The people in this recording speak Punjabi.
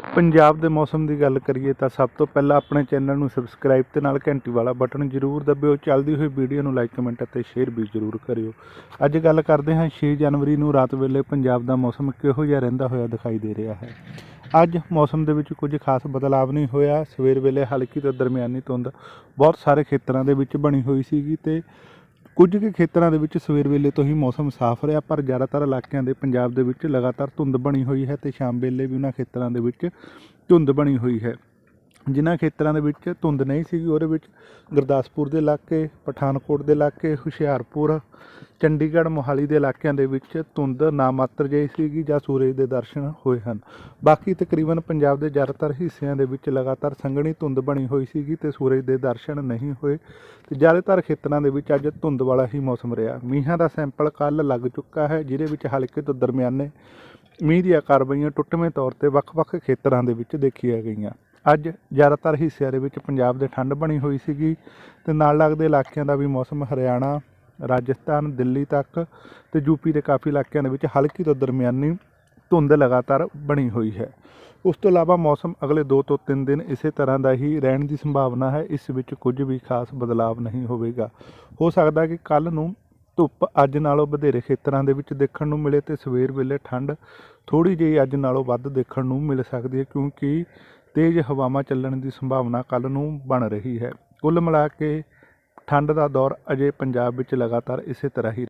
ਪੰਜਾਬ ਦੇ ਮੌਸਮ ਦੀ ਗੱਲ ਕਰੀਏ ਤਾਂ ਸਭ ਤੋਂ ਪਹਿਲਾਂ ਆਪਣੇ ਚੈਨਲ ਨੂੰ ਸਬਸਕ੍ਰਾਈਬ ਤੇ ਨਾਲ ਘੰਟੀ ਵਾਲਾ ਬਟਨ ਜ਼ਰੂਰ ਦਬਿਓ। ਚੱਲਦੀ ਹੋਈ ਵੀਡੀਓ ਨੂੰ ਲਾਈਕ ਕਮੈਂਟ ਅਤੇ ਸ਼ੇਅਰ ਵੀ ਜ਼ਰੂਰ ਕਰਿਓ। ਅੱਜ ਗੱਲ ਕਰਦੇ ਹਾਂ 6 ਜਨਵਰੀ ਨੂੰ ਰਾਤ ਵੇਲੇ ਪੰਜਾਬ ਦਾ ਮੌਸਮ ਕਿਹੋ ਜਿਹਾ ਰਹਿੰਦਾ ਹੋਇਆ ਦਿਖਾਈ ਦੇ ਰਿਹਾ ਹੈ। ਅੱਜ ਮੌਸਮ ਦੇ ਵਿੱਚ ਕੁਝ ਖਾਸ ਬਦਲਾਵ ਨਹੀਂ ਹੋਇਆ। ਸਵੇਰ ਵੇਲੇ ਹਲਕੀ ਤੋਂ ਦਰਮਿਆਨੀ ਧੁੰਦ ਬਹੁਤ ਸਾਰੇ ਖੇਤਰਾਂ ਦੇ ਵਿੱਚ ਬਣੀ ਹੋਈ ਸੀਗੀ ਤੇ ਕੁਝ ਕੁ ਖੇਤਰਾਂ ਦੇ ਵਿੱਚ ਸਵੇਰ ਵੇਲੇ ਤੋਂ ਹੀ ਮੌਸਮ ਸਾਫ਼ ਰਿਹਾ, ਪਰ ਜ਼ਿਆਦਾਤਰ ਇਲਾਕਿਆਂ ਦੇ ਪੰਜਾਬ ਦੇ ਵਿੱਚ ਲਗਾਤਾਰ ਧੁੰਦ ਬਣੀ ਹੋਈ ਹੈ ਤੇ ਸ਼ਾਮ ਵੇਲੇ ਵੀ ਉਹਨਾਂ ਖੇਤਰਾਂ ਦੇ ਵਿੱਚ ਧੁੰਦ ਬਣੀ ਹੋਈ ਹੈ। ਜਿਨ੍ਹਾਂ ਖੇਤਰਾਂ ਦੇ ਵਿੱਚ ਧੁੰਦ ਨਹੀਂ ਸੀਗੀ, ਉਹਦੇ ਵਿੱਚ ਗੁਰਦਾਸਪੁਰ ਦੇ ਇਲਾਕੇ, ਪਠਾਨਕੋਟ ਦੇ ਇਲਾਕੇ, ਹੁਸ਼ਿਆਰਪੁਰ, ਚੰਡੀਗੜ੍ਹ, ਮੋਹਾਲੀ ਦੇ ਇਲਾਕਿਆਂ ਦੇ ਵਿੱਚ ਧੁੰਦ ਨਾ ਮਾਤਰ ਜਿਹੀ ਸੀਗੀ ਜਾਂ ਸੂਰਜ ਦੇ ਦਰਸ਼ਨ ਹੋਏ ਹਨ। ਬਾਕੀ ਤਕਰੀਬਨ ਪੰਜਾਬ ਦੇ ਜ਼ਿਆਦਾਤਰ ਹਿੱਸਿਆਂ ਦੇ ਵਿੱਚ ਲਗਾਤਾਰ ਸੰਘਣੀ ਧੁੰਦ ਬਣੀ ਹੋਈ ਸੀਗੀ ਤੇ ਸੂਰਜ ਦੇ ਦਰਸ਼ਨ ਨਹੀਂ ਹੋਏ। ਤੇ ਜ਼ਿਆਦਾਤਰ ਖੇਤਰਾਂ ਦੇ ਵਿੱਚ ਅੱਜ ਧੁੰਦ ਵਾਲਾ ਹੀ ਮੌਸਮ ਰਿਹਾ। ਮੀਂਹਾਂ ਦਾ ਸੈਂਪਲ ਕੱਲ ਲੱਗ ਚੁੱਕਾ ਹੈ, ਜਿਹਦੇ ਵਿੱਚ ਹਲਕੇ ਤੋਂ ਦਰਮਿਆਨੇ ਮੀਂਹ ਦੀਆਂ ਕਾਰਵਾਈਆਂ ਟੁੱਟਵੇਂ ਤੌਰ ਤੇ ਵੱਖ-ਵੱਖ ਖੇਤਰਾਂ ਦੇ ਵਿੱਚ ਦੇਖੀਆਂ ਗਈਆਂ। ਅੱਜ ਜ਼ਿਆਦਾਤਰ ਹਿੱਸਿਆਂ ਦੇ ਵਿੱਚ ਪੰਜਾਬ ਦੇ ਠੰਡ ਬਣੀ ਹੋਈ ਸੀਗੀ ਤੇ ਨਾਲ ਲੱਗਦੇ ਇਲਾਕਿਆਂ ਦਾ ਵੀ ਮੌਸਮ ਹਰਿਆਣਾ, ਰਾਜਸਥਾਨ, ਦਿੱਲੀ ਤੱਕ ਤੇ ਯੂਪੀ ਦੇ ਕਾਫੀ ਇਲਾਕਿਆਂ ਦੇ ਵਿੱਚ ਹਲਕੀ ਤੋਂ ਦਰਮਿਆਨੀ ਧੁੰਦ ਲਗਾਤਾਰ ਬਣੀ ਹੋਈ ਹੈ। ਉਸ ਤੋਂ ਇਲਾਵਾ ਮੌਸਮ ਅਗਲੇ 2 ਤੋਂ 3 ਦਿਨ ਇਸੇ ਤਰ੍ਹਾਂ ਦਾ ਹੀ ਰਹਿਣ ਦੀ ਸੰਭਾਵਨਾ ਹੈ, ਇਸ ਵਿੱਚ ਕੁਝ ਵੀ ਖਾਸ ਬਦਲਾਵ ਨਹੀਂ ਹੋਵੇਗਾ। ਹੋ ਸਕਦਾ ਕਿ ਕੱਲ ਨੂੰ ਧੁੱਪ ਅੱਜ ਨਾਲੋਂ ਵਧੇਰੇ ਖੇਤਰਾਂ ਦੇ ਵਿੱਚ ਦੇਖਣ ਨੂੰ ਮਿਲੇ ਤੇ ਸਵੇਰ ਵੇਲੇ ਠੰਡ ਥੋੜੀ ਜਿਹੀ ਅੱਜ ਨਾਲੋਂ ਵੱਧ ਦੇਖਣ ਨੂੰ ਮਿਲ ਸਕਦੀ ਹੈ, ਕਿਉਂਕਿ ਤੇਜ਼ ਹਵਾਵਾਂ ਚੱਲਣ ਦੀ ਸੰਭਾਵਨਾ ਕੱਲ੍ਹ ਨੂੰ ਬਣ ਰਹੀ ਹੈ। ਕੁੱਲ ਮਿਲਾ ਕੇ ਠੰਡ ਦਾ ਦੌਰ ਅਜੇ ਪੰਜਾਬ ਵਿੱਚ ਲਗਾਤਾਰ ਇਸੇ ਤਰ੍ਹਾਂ ਹੀ